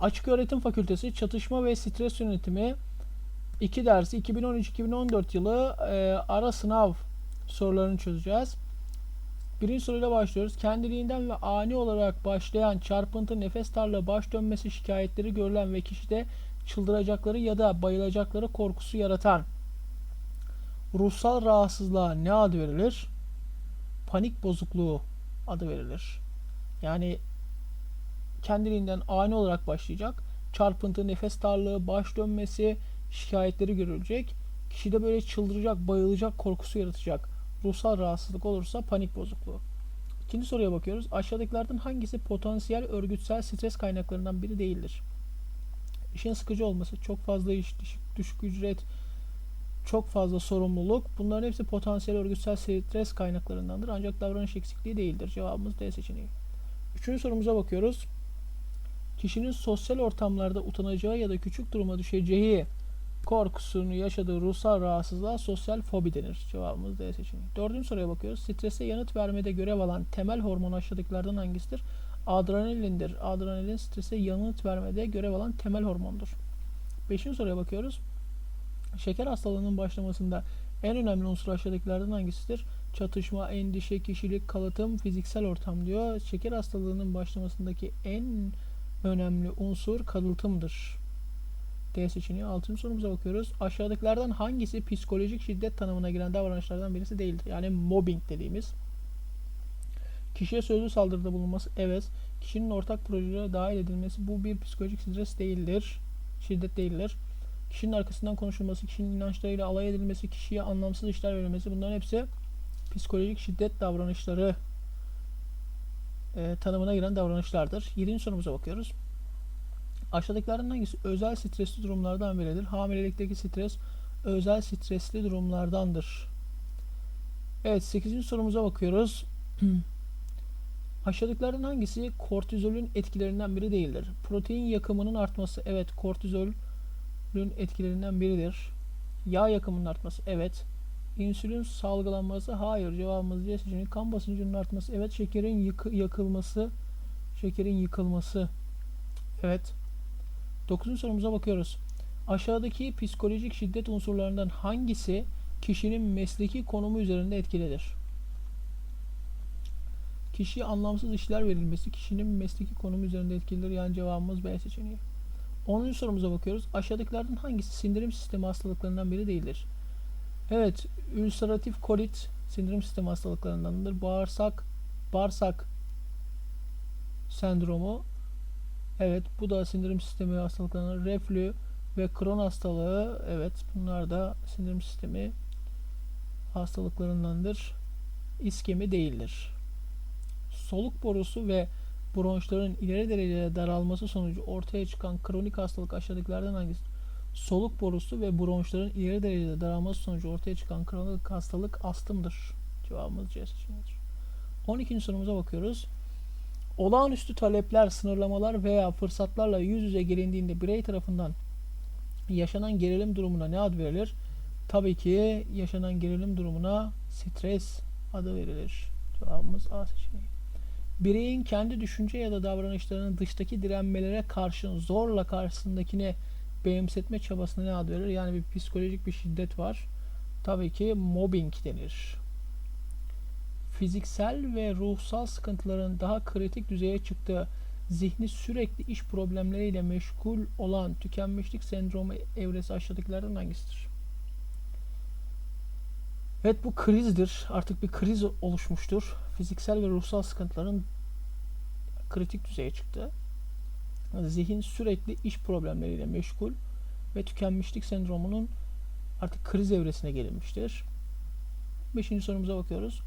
Açık Öğretim Fakültesi Çatışma ve Stres Yönetimi 2 dersi 2013-2014 yılı e, ara sınav sorularını çözeceğiz. Birinci soruyla başlıyoruz. Kendiliğinden ve ani olarak başlayan çarpıntı, nefes darlığı, baş dönmesi şikayetleri görülen ve kişide çıldıracakları ya da bayılacakları korkusu yaratan ruhsal rahatsızlığa ne adı verilir? Panik bozukluğu adı verilir. Yani kendiliğinden ani olarak başlayacak. Çarpıntı, nefes darlığı, baş dönmesi şikayetleri görülecek. Kişide böyle çıldıracak, bayılacak korkusu yaratacak. Ruhsal rahatsızlık olursa panik bozukluğu. İkinci soruya bakıyoruz. Aşağıdakilerden hangisi potansiyel örgütsel stres kaynaklarından biri değildir? İşin sıkıcı olması, çok fazla iş, düşük, düşük ücret, çok fazla sorumluluk. Bunların hepsi potansiyel örgütsel stres kaynaklarındandır. Ancak davranış eksikliği değildir. Cevabımız D seçeneği. Üçüncü sorumuza bakıyoruz. Kişinin sosyal ortamlarda utanacağı ya da küçük duruma düşeceği korkusunu yaşadığı ruhsal rahatsızlığa sosyal fobi denir. Cevabımız D seçeneği. Dördüncü soruya bakıyoruz. Strese yanıt vermede görev alan temel hormon aşağıdakilerden hangisidir? Adrenalindir. Adrenalin strese yanıt vermede görev alan temel hormondur. Beşinci soruya bakıyoruz. Şeker hastalığının başlamasında en önemli unsur aşağıdakilerden hangisidir? Çatışma, endişe, kişilik, kalıtım, fiziksel ortam diyor. Şeker hastalığının başlamasındaki en önemli unsur kalıtımdır. D seçeneği. Altıncı sorumuza bakıyoruz. Aşağıdakilerden hangisi psikolojik şiddet tanımına giren davranışlardan birisi değildir? Yani mobbing dediğimiz. Kişiye sözlü saldırıda bulunması evet. Kişinin ortak projelere dahil edilmesi bu bir psikolojik stres değildir. Şiddet değildir. Kişinin arkasından konuşulması, kişinin inançlarıyla alay edilmesi, kişiye anlamsız işler verilmesi bunların hepsi psikolojik şiddet davranışları e, tanımına giren davranışlardır. Yedinci sorumuza bakıyoruz. Aşağıdakilerden hangisi özel stresli durumlardan biridir? Hamilelikteki stres özel stresli durumlardandır. Evet 8. sorumuza bakıyoruz. Aşağıdakilerden hangisi kortizolün etkilerinden biri değildir? Protein yakımının artması evet kortizolün etkilerinden biridir. Yağ yakımının artması evet. İnsülin salgılanması hayır cevabımız C seçeneği. Kan basıncının artması evet. Şekerin yıkı, yakılması şekerin yıkılması evet. Dokuzuncu sorumuza bakıyoruz. Aşağıdaki psikolojik şiddet unsurlarından hangisi kişinin mesleki konumu üzerinde etkilidir? Kişiye anlamsız işler verilmesi kişinin mesleki konumu üzerinde etkilidir. Yani cevabımız B seçeneği. 10. sorumuza bakıyoruz. Aşağıdakilerden hangisi sindirim sistemi hastalıklarından biri değildir? Evet, ülseratif kolit sindirim sistemi hastalıklarındandır. Bağırsak, bağırsak sendromu Evet bu da sindirim sistemi hastalıklarından reflü ve kron hastalığı evet bunlar da sindirim sistemi hastalıklarındandır. İskemi değildir. Soluk borusu ve bronşların ileri derecede daralması sonucu ortaya çıkan kronik hastalık aşağıdakilerden hangisi? Soluk borusu ve bronşların ileri derecede daralması sonucu ortaya çıkan kronik hastalık astımdır. Cevabımız C seçeneğidir. 12. sorumuza bakıyoruz. Olağanüstü talepler, sınırlamalar veya fırsatlarla yüz yüze gelindiğinde birey tarafından yaşanan gerilim durumuna ne ad verilir? Tabii ki yaşanan gerilim durumuna stres adı verilir. Cevabımız A seçeneği. Bireyin kendi düşünce ya da davranışlarının dıştaki direnmelere karşın zorla karşısındakine benimsetme çabasına ne ad verilir? Yani bir psikolojik bir şiddet var. Tabii ki mobbing denir fiziksel ve ruhsal sıkıntıların daha kritik düzeye çıktığı, zihni sürekli iş problemleriyle meşgul olan tükenmişlik sendromu evresi aşağıdakilerden hangisidir? Evet bu krizdir. Artık bir kriz oluşmuştur. Fiziksel ve ruhsal sıkıntıların kritik düzeye çıktı. Zihin sürekli iş problemleriyle meşgul ve tükenmişlik sendromunun artık kriz evresine gelinmiştir. Beşinci sorumuza bakıyoruz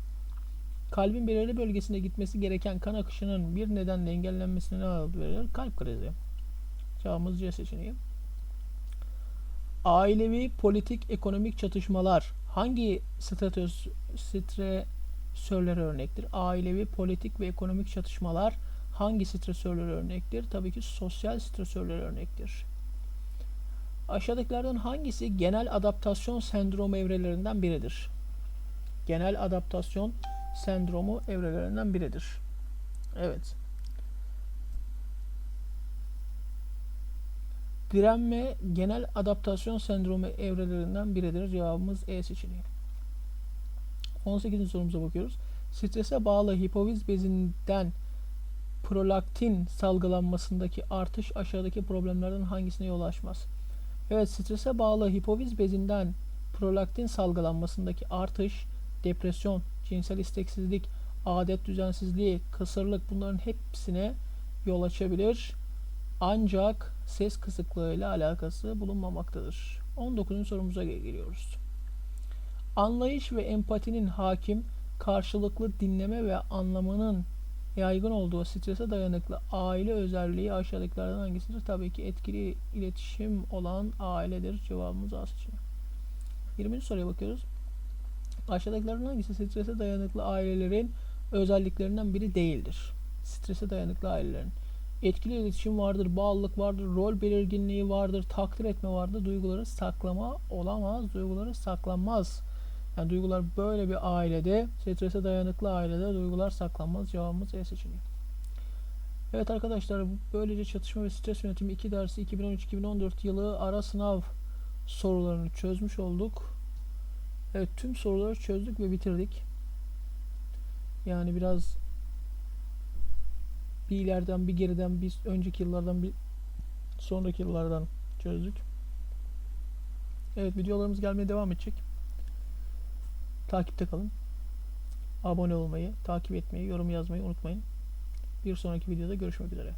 kalbin belirli bölgesine gitmesi gereken kan akışının bir nedenle engellenmesine ne adı verilir? Kalp krizi. Cevabımız C seçeneği. Ailevi, politik, ekonomik çatışmalar hangi stratöz, stresörlere örnektir? Ailevi, politik ve ekonomik çatışmalar hangi stresörlere örnektir? Tabii ki sosyal stresörlere örnektir. Aşağıdakilerden hangisi genel adaptasyon sendromu evrelerinden biridir? Genel adaptasyon sendromu evrelerinden biridir. Evet. Direnme genel adaptasyon sendromu evrelerinden biridir. Cevabımız E seçeneği. 18. sorumuza bakıyoruz. Strese bağlı hipofiz bezinden prolaktin salgılanmasındaki artış aşağıdaki problemlerden hangisine yol açmaz? Evet, strese bağlı hipofiz bezinden prolaktin salgılanmasındaki artış, depresyon, cinsel isteksizlik, adet düzensizliği, kısırlık bunların hepsine yol açabilir. Ancak ses kısıklığı ile alakası bulunmamaktadır. 19. sorumuza gel- geliyoruz. Anlayış ve empatinin hakim, karşılıklı dinleme ve anlamanın yaygın olduğu strese dayanıklı aile özelliği aşağıdakilerden hangisidir? Tabii ki etkili iletişim olan ailedir. Cevabımız A seçeneği. 20. soruya bakıyoruz. Aşağıdakilerden hangisi strese dayanıklı ailelerin özelliklerinden biri değildir? Strese dayanıklı ailelerin. Etkili iletişim vardır, bağlılık vardır, rol belirginliği vardır, takdir etme vardır, duyguları saklama olamaz, duyguları saklanmaz. Yani duygular böyle bir ailede, strese dayanıklı ailede duygular saklanmaz. Cevabımız E seçeneği. Evet arkadaşlar böylece çatışma ve stres yönetimi 2 dersi 2013-2014 yılı ara sınav sorularını çözmüş olduk. Evet tüm soruları çözdük ve bitirdik. Yani biraz bir ileriden bir geriden bir önceki yıllardan bir sonraki yıllardan çözdük. Evet videolarımız gelmeye devam edecek. Takipte kalın. Abone olmayı, takip etmeyi, yorum yazmayı unutmayın. Bir sonraki videoda görüşmek üzere.